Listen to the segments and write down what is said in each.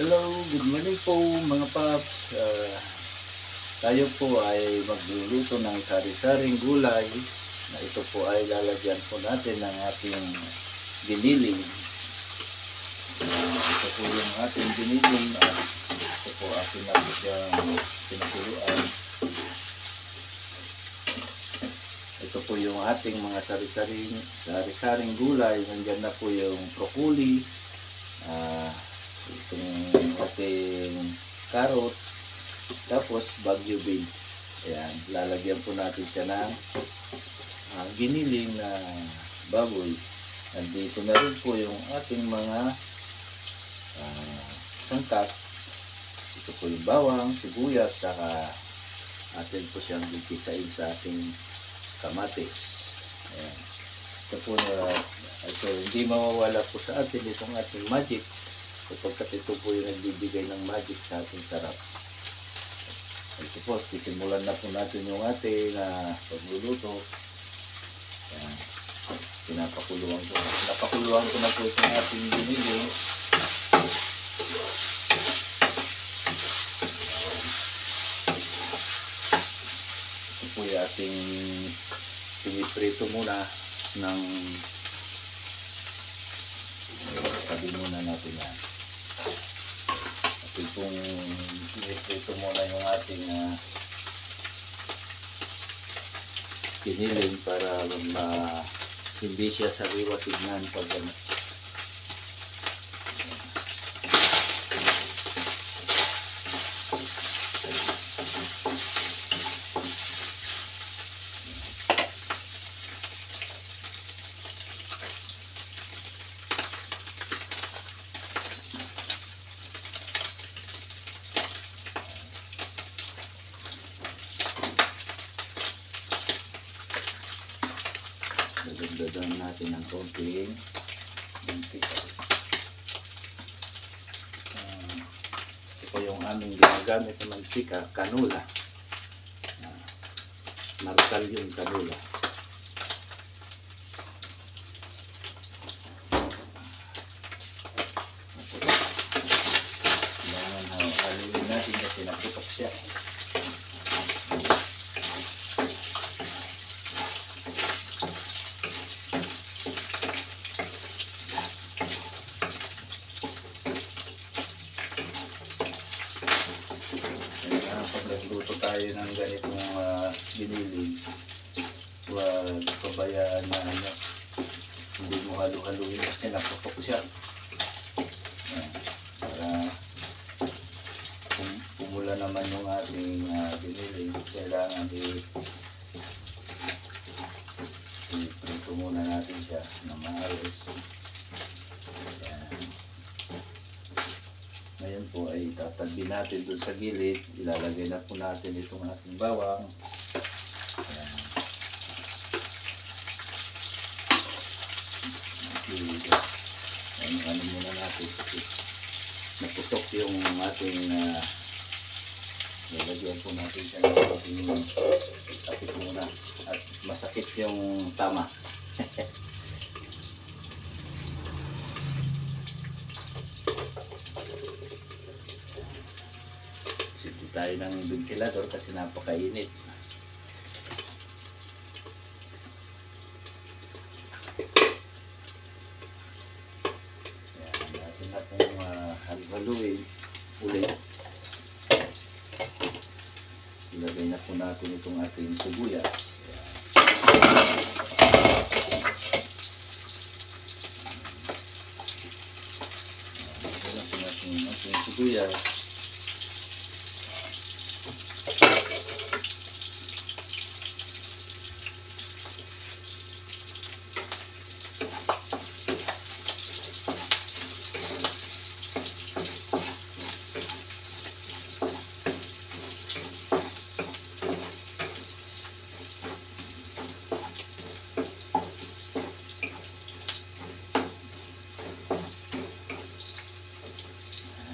Hello, good morning po mga paps. Ah, tayo po ay magluluto ng sari-saring gulay na ito po ay lalagyan po natin ng ating giniling. Ah, ito po yung ating giniling at ito po ating nabigyang pinakuluan. Ito po yung ating mga sari-saring sari-saring gulay. Nandyan na po yung broccoli, ah, itong ating carrot, tapos bagyo beans. Ayan, lalagyan po natin siya ng ah, giniling na baboy. Nandito na rin po yung ating mga ah, sangkap. Ito po yung bawang, sibuyas, saka atin po siyang gigisain sa ating kamatis. Ayan. Ito po na, ito, hindi mawawala po sa atin itong ating magic sapagkat ito po yung nagbibigay ng magic sa ating sarap. Ito po, sisimulan na po natin yung ating uh, pagluluto. Ayan. Pinapakuluan ko. Napakuluan ko na po itong ating binili. Ito po yung ating piniprito muna ng sabi muna natin yan. At kung piniprito muna yung ating uh, kiniling para ma hindi siya sariwa tignan pag ano. Dagdagan natin ng konting mantika. Ah, ito yung aming ginagamit na mantika, kanula. Uh, markal yung kanula. Kailangan ha- haluin natin kasi naputok siya. Kaya pag nagluto tayo ng ganitong uh, binili, huwag pabayaan na ano, hindi mo halu-haluin kasi naputok siya. Ayan, para pum pumula naman yung ating uh, binili, kailangan i- i-prito muna natin siya na maayos. Ngayon po ay tatabi natin doon sa gilid. Ilalagay na po natin itong ating bawang. Ayan. Ayan, ano muna natin kasi naputok yung ating uh, lalagyan po natin siya ng ating sakit muna at masakit yung tama. Siti tayo ng ventilador kasi napakainit. Yan, natin na pong uh, haluin ulit. Ilagay na po natin itong ating sibuyas. Yan. Ilagay na po natin yung ating sibuyas.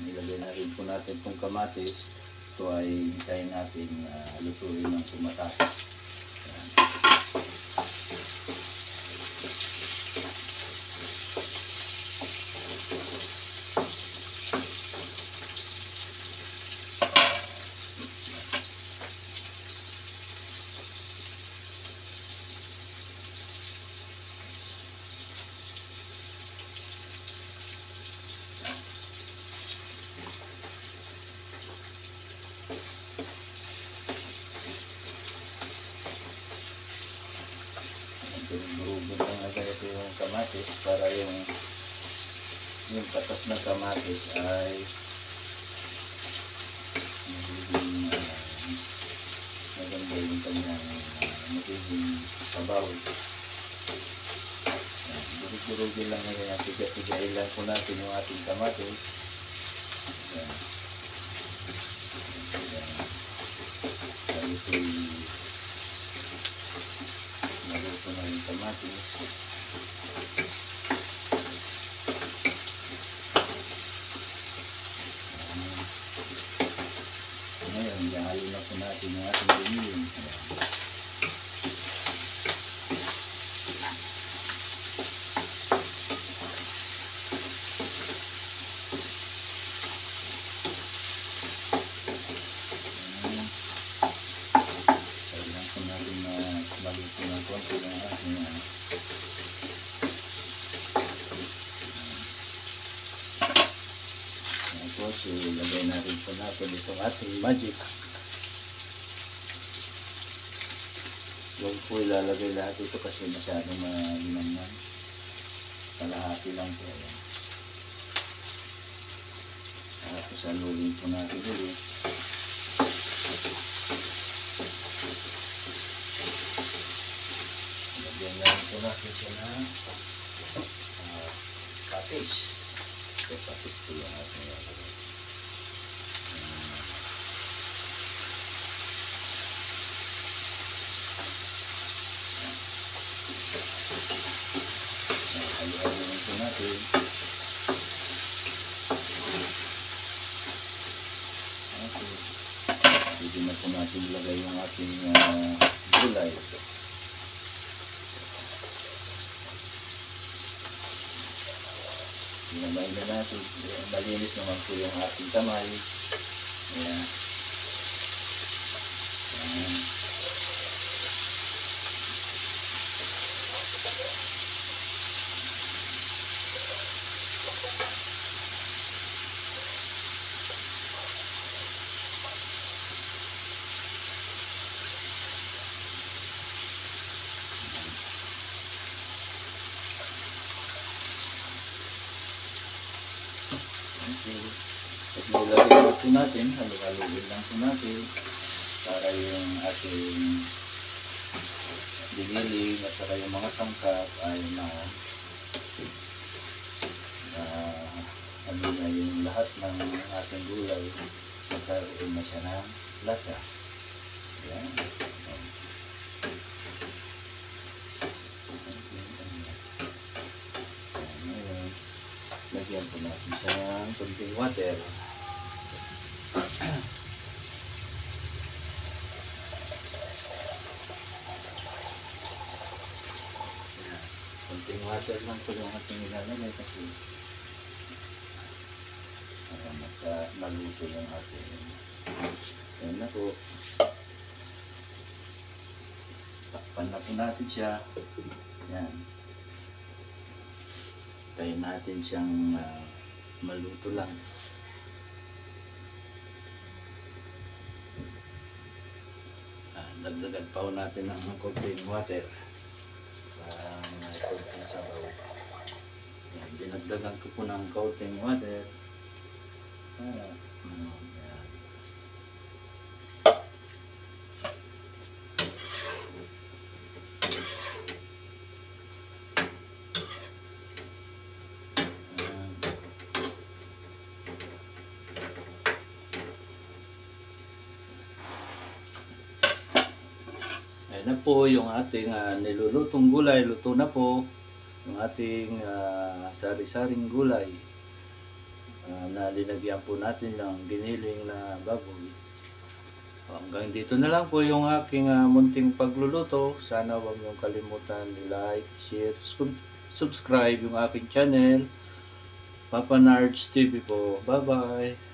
Nilagay na rin po natin itong kamatis. Ito ay hintayin natin uh, lutuin ng tumatas. natin. Burugod lang agad yung kamatis para yung yung katas ng kamatis ay magiging uh, maganda yung kanyang uh, magiging sabaw. Burugod-burugin lang ngayon at tiga-tigain lang po natin yung ating kamatis. Ayan. Na yung kamatis. Ngayon, ihalo na po natin yung ating binilin. Kailangan po natin na maluto ng konti ng ating ah, Ilagay natin po natin itong ating magic. Huwag po ilalagay lahat ito kasi masyadong malinamnan. Kalahati lang po. Ayan. Tapos, alulin po natin ulit. Lagyan na po natin siya ng uh, patis. Ito patis po yung ating lalagay. Ayan. Halo-halo lang po natin. Okay. Pwede na po natin ilagay yung ating ah, gulay. Sinabay na natin. Malinis naman po yung ating kamay. Ayan. Okay. At nilagay na po natin, halo-haloin lang po natin para yung ating biniling at saka yung mga sangkap ay na na ano na yung lahat ng ating gulay magkaroon na siya ng lasa. Yan. Lagyan po natin siya ng kunting water. Kunting water lang po yung ating ilalagay kasi para maka maluto yung ating yan na po. Takpan na po natin siya. Yan. Tayo natin siyang ah, maluto lang. Ah, dagdagan pa natin ng konting water. Para may konting sabaw. Yan, dinagdagan ko po ng konting water. Para, ano, yan. Yan. Ayan na po yung ating ah, nilulutong gulay. Luto na po yung ating ah, sari-saring gulay ah, na linagyan po natin ng giniling na baboy. Hanggang dito na lang po yung aking ah, munting pagluluto. Sana huwag niyong kalimutan like, share, sub- subscribe yung aking channel. Papa Nards TV po. Bye-bye.